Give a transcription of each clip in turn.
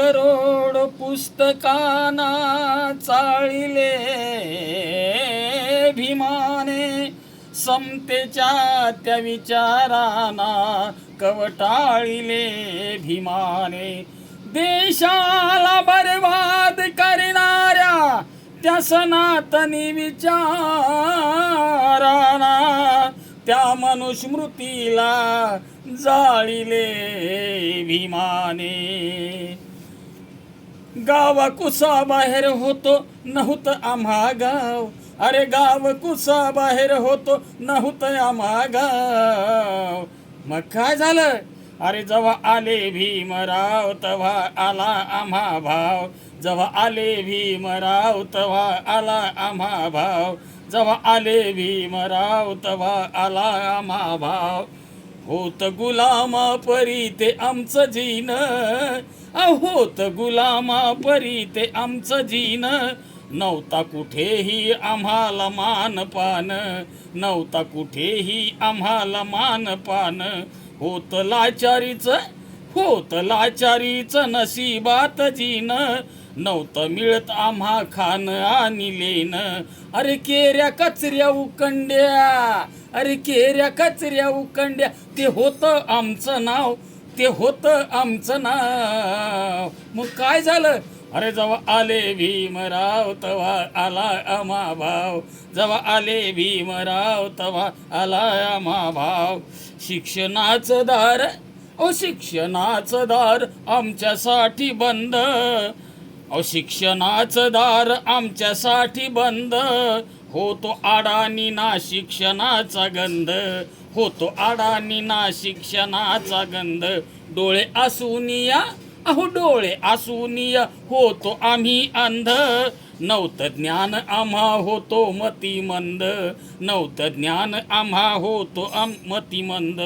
करोड पुस्तकाना चाळिले भीमाने समतेच्या त्या विचाराना कवटाळिले भीमाने देशाला बर्बाद करणाऱ्या त्या सनातनी विचाराना त्या मनुस्मृतीला जाळिले भीमाने गावा कुसा बाहेर होतो नहुत आम्हा गाव. अरे गाव कुसा बाहेर होतो नहुत आम्हा गाव. मग काय झालं? अरे जेव्हा आले भीमराव तेव्हा आला आम्हा भाव. जेव्हा आले भीमराव तेव्हा आला आम्हा भाव. जेव्हा आले भीमराव तेव्हा आला आम्हा भाव. होत गुलामा परी ते आमचं जीन. होत गुलामा परी ते आमचं जीन. नव्हता कुठेही आम्हाला मानपान नव्हता कुठेही आम्हाला मानपान होत लाचारीच होत लाचारीच नशिबात जीन. नव्हतं मिळत आम्हा खान आणि लेन. अरे केऱ्या कचऱ्या उकंड्या. अरे केऱ्या कचऱ्या उकंड्या. ते होतं आमचं नाव. ते होतं आमचं नाव. मग काय झालं? अरे जेव्हा आले भीमराव तेव्हा आला आम्हा भाव. जेव्हा आले भीमराव तेव्हा आला आम्हा भाव. शिक्षणाचं दार ओ शिक्षणाचं दार आमच्यासाठी बंद. अहो शिक्षणाचं दार आमच्यासाठी बंद. होतो आडानी ना शिक्षणाचा गंध. होतो आडानी ना शिक्षणाचा गंध. डोळे असूनिया अहो डोळे असूनिया होतो आम्ही अंध. नव्हतं ज्ञान आम्हा होतो मतिमंद. नव्हतं ज्ञान आम्हा होतो आम मतिमंद.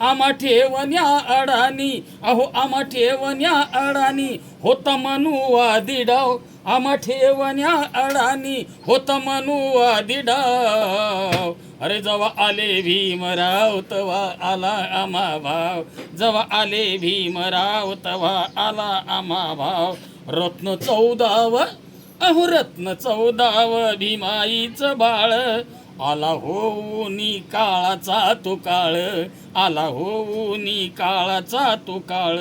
आम्हा ठेवण्या अडाणी. अहो आम्हा ठेवण्या अडाणी. होता मनुवादी डाव आम्हा ठेवण्या अडाणी होता मनुवादी डाव अरे जवा आले भीमराव तवा आला आमा भाव. जवा आले भीमराव तवा आला आमा भाव. रत्न चौदाव अहो रत्न चौदाव भीमाईचं बाळ. आला होऊनी काळाचा तो काळ आला होऊनी काळाचा तो काळ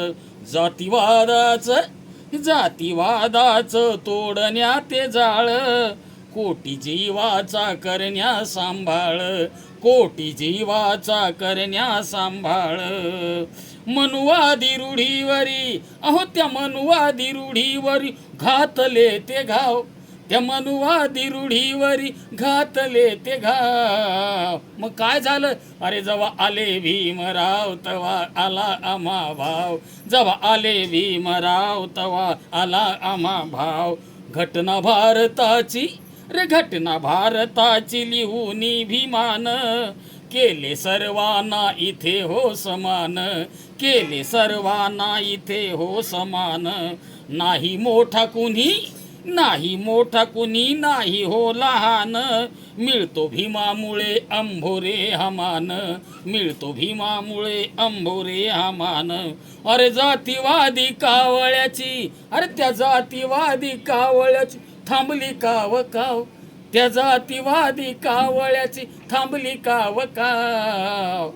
जातीवादाचं जातीवादाचं तोडण्या ते जाळ. कोटी जीवाचा करण्या सांभाळ. कोटी जीवाचा करण्या सांभाळ. मनुवादी रूढीवरी अहो त्या मनुवादी रूढीवरी घातले ते घाव. मनुवादी रूढीवरी घातले ते घाव. मग काय झालं? अरे जवा आले भीमराव तवा आला आमा भाव. जवा आले भीमराव तवा आला आमा भाव. घटना भारताची रे घटना भारताची लिहून भीमान केले सर्वांना इथे हो समान. केले सर्वांना इथे हो समान. नाही मोठा कुणी नाही मोठा कुणी नाही हो लहान. मिळतो भीमामुळे अंभोरे हमान. मिळतो भीमामुळे अंभोरे हमान. अरे जातीवादी कावळ्याची अरे त्या जातीवादी कावळ्याची थांबली काव काव. त्या जातीवादी कावळ्याची थांबली काव काव.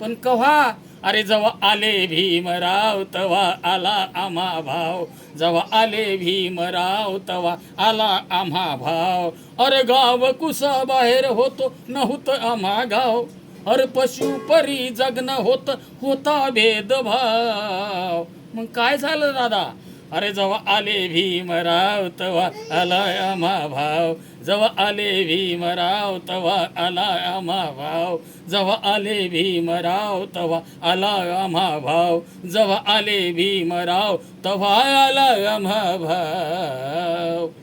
पण कव्हा अरे जवा आले भीमराव तवा आला आम्हा भाव. जवा आले भीमराव तवा आला आम्हा भाव. अरे गाव कुसा बाहेर होतो नव्हतं आम्हा गाव. अरे पशु परी जगणं होत होता भेदभाव. मग काय झालं दादा? अरे जवा आले भीमराव तवा आला आम्हा भाव. जवा आले भीमराव तवा आला आम्हा भाव. जवा आले भीमराव तवा आला आम्हा भाव. जवा आले भीमराव तवा आला आम्हा भाव.